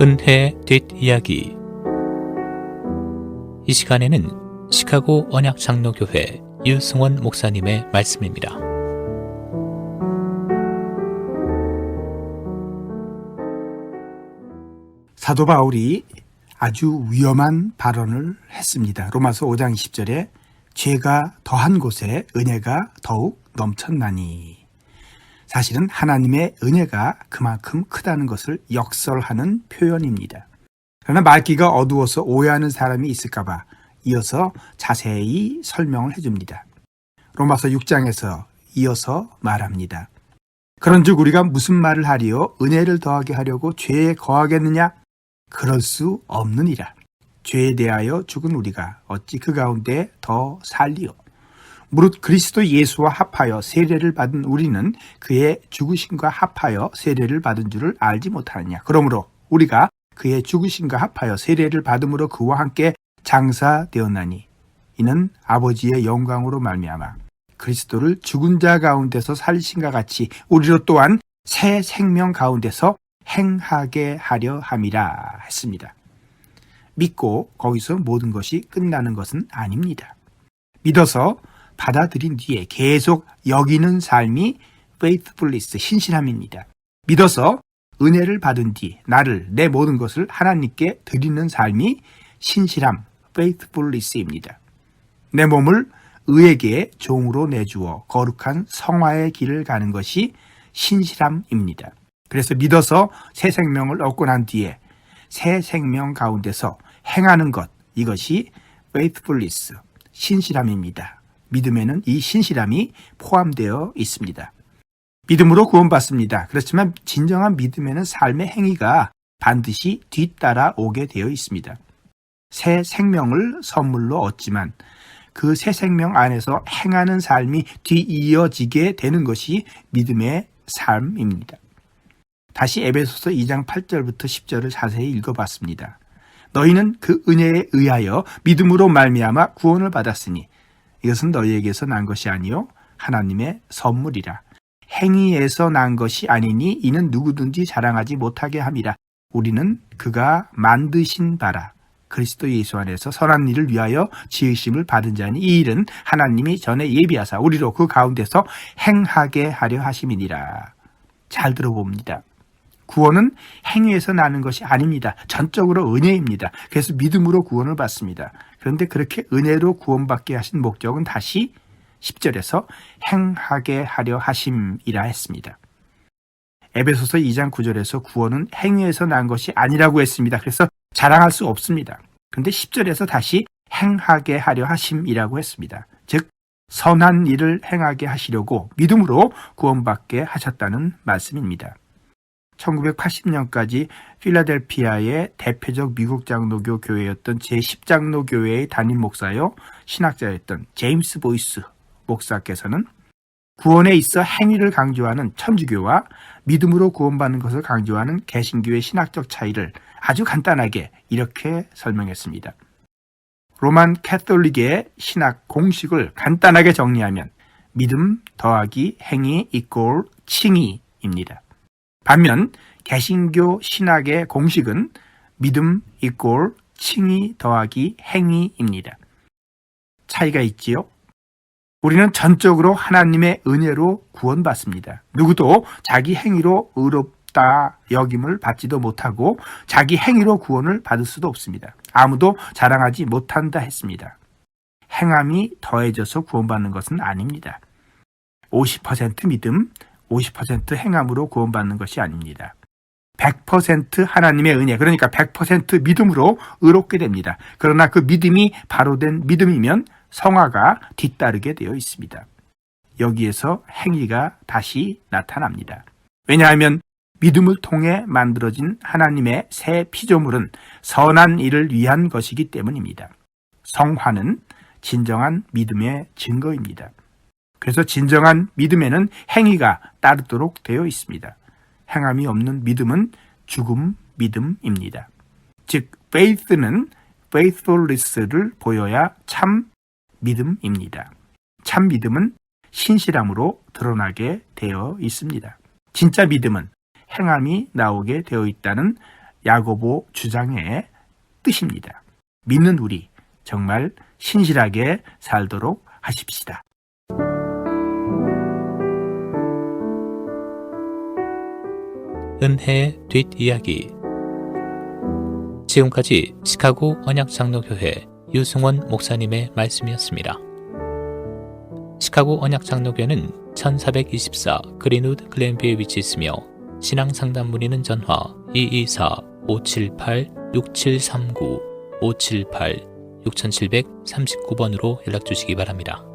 은혜의 뒷이야기 이 시간에는 시카고 언약 장로교회 유승원 목사님의 말씀입니다. 사도 바울이 아주 위험한 발언을 했습니다. 로마서 5장 20절에 죄가 더한 곳에 은혜가 더욱 넘쳤나니. 사실은 하나님의 은혜가 그만큼 크다는 것을 역설하는 표현입니다. 그러나 말기가 어두워서 오해하는 사람이 있을까봐 이어서 자세히 설명을 해줍니다. 로마서 6장에서 이어서 말합니다. 그런즉 우리가 무슨 말을 하리요? 은혜를 더하게 하려고 죄에 거하겠느냐? 그럴 수 없느니라. 죄에 대하여 죽은 우리가 어찌 그 가운데 더 살리요? 무릇 그리스도 예수와 합하여 세례를 받은 우리는 그의 죽으심과 합하여 세례를 받은 줄을 알지 못하느냐. 그러므로 우리가 그의 죽으심과 합하여 세례를 받음으로 그와 함께 장사되었나니 이는 아버지의 영광으로 말미암아 그리스도를 죽은 자 가운데서 살리신과 같이 우리로 또한 새 생명 가운데서 행하게 하려 함이라 했습니다. 믿고 거기서 모든 것이 끝나는 것은 아닙니다. 믿어서 받아들인 뒤에 계속 여기는 삶이 faithfulness, 신실함입니다. 믿어서 은혜를 받은 뒤 나를 내 모든 것을 하나님께 드리는 삶이 신실함, faithfulness입니다. 내 몸을 의에게 종으로 내주어 거룩한 성화의 길을 가는 것이 신실함입니다. 그래서 믿어서 새 생명을 얻고 난 뒤에 새 생명 가운데서 행하는 것 이것이 faithfulness 신실함입니다. 믿음에는 이 신실함이 포함되어 있습니다. 믿음으로 구원받습니다. 그렇지만 진정한 믿음에는 삶의 행위가 반드시 뒤따라 오게 되어 있습니다. 새 생명을 선물로 얻지만 그 새 생명 안에서 행하는 삶이 뒤이어지게 되는 것이 믿음의 삶입니다. 다시 에베소서 2장 8절부터 10절을 자세히 읽어봤습니다. 너희는 그 은혜에 의하여 믿음으로 말미암아 구원을 받았으니 이것은 너희에게서 난 것이 아니요 하나님의 선물이라. 행위에서 난 것이 아니니 이는 누구든지 자랑하지 못하게 함이라. 우리는 그가 만드신 바라. 그리스도 예수 안에서 선한 일을 위하여 지으심을 받은 자니 이 일은 하나님이 전에 예비하사 우리로 그 가운데서 행하게 하려 하심이니라. 잘 들어봅니다. 구원은 행위에서 나는 것이 아닙니다. 전적으로 은혜입니다. 그래서 믿음으로 구원을 받습니다. 그런데 그렇게 은혜로 구원받게 하신 목적은 다시 10절에서 행하게 하려 하심이라 했습니다. 에베소서 2장 9절에서 구원은 행위에서 난 것이 아니라고 했습니다. 그래서 자랑할 수 없습니다. 그런데 10절에서 다시 행하게 하려 하심이라고 했습니다. 즉 선한 일을 행하게 하시려고 믿음으로 구원받게 하셨다는 말씀입니다. 1980년까지 필라델피아의 대표적 미국 장로교 교회였던 제10장로 교회의 담임 목사요 신학자였던 제임스 보이스 목사께서는 구원에 있어 행위를 강조하는 천주교와 믿음으로 구원받는 것을 강조하는 개신교의 신학적 차이를 아주 간단하게 이렇게 설명했습니다. 로만 캐톨릭의 신학 공식을 간단하게 정리하면 믿음 더하기 행위 이꼴 칭의입니다. 반면 개신교 신학의 공식은 믿음 이꼴 칭의 더하기 행위입니다. 차이가 있지요? 우리는 전적으로 하나님의 은혜로 구원받습니다. 누구도 자기 행위로 의롭다 여김을 받지도 못하고 자기 행위로 구원을 받을 수도 없습니다. 아무도 자랑하지 못한다 했습니다. 행함이 더해져서 구원받는 것은 아닙니다. 50% 믿음, 50% 행함으로 구원받는 것이 아닙니다. 100% 하나님의 은혜, 그러니까 100% 믿음으로 의롭게 됩니다. 그러나 그 믿음이 바로 된 믿음이면 성화가 뒤따르게 되어 있습니다. 여기에서 행위가 다시 나타납니다. 왜냐하면 믿음을 통해 만들어진 하나님의 새 피조물은 선한 일을 위한 것이기 때문입니다. 성화는 진정한 믿음의 증거입니다. 그래서 진정한 믿음에는 행위가 따르도록 되어 있습니다. 행함이 없는 믿음은 죽음 믿음입니다. 즉, faith는 faithfulness를 보여야 참 믿음입니다. 참 믿음은 신실함으로 드러나게 되어 있습니다. 진짜 믿음은 행함이 나오게 되어 있다는 야고보 주장의 뜻입니다. 믿는 우리 정말 신실하게 살도록 하십시다. 은혜의 뒷이야기 지금까지 시카고 언약장로교회 유승원 목사님의 말씀이었습니다. 시카고 언약장로교회는 1424 그린우드 글렌비에 위치했으며 신앙 상담 문의는 전화 224-578-6739 578-6739번으로 연락 주시기 바랍니다.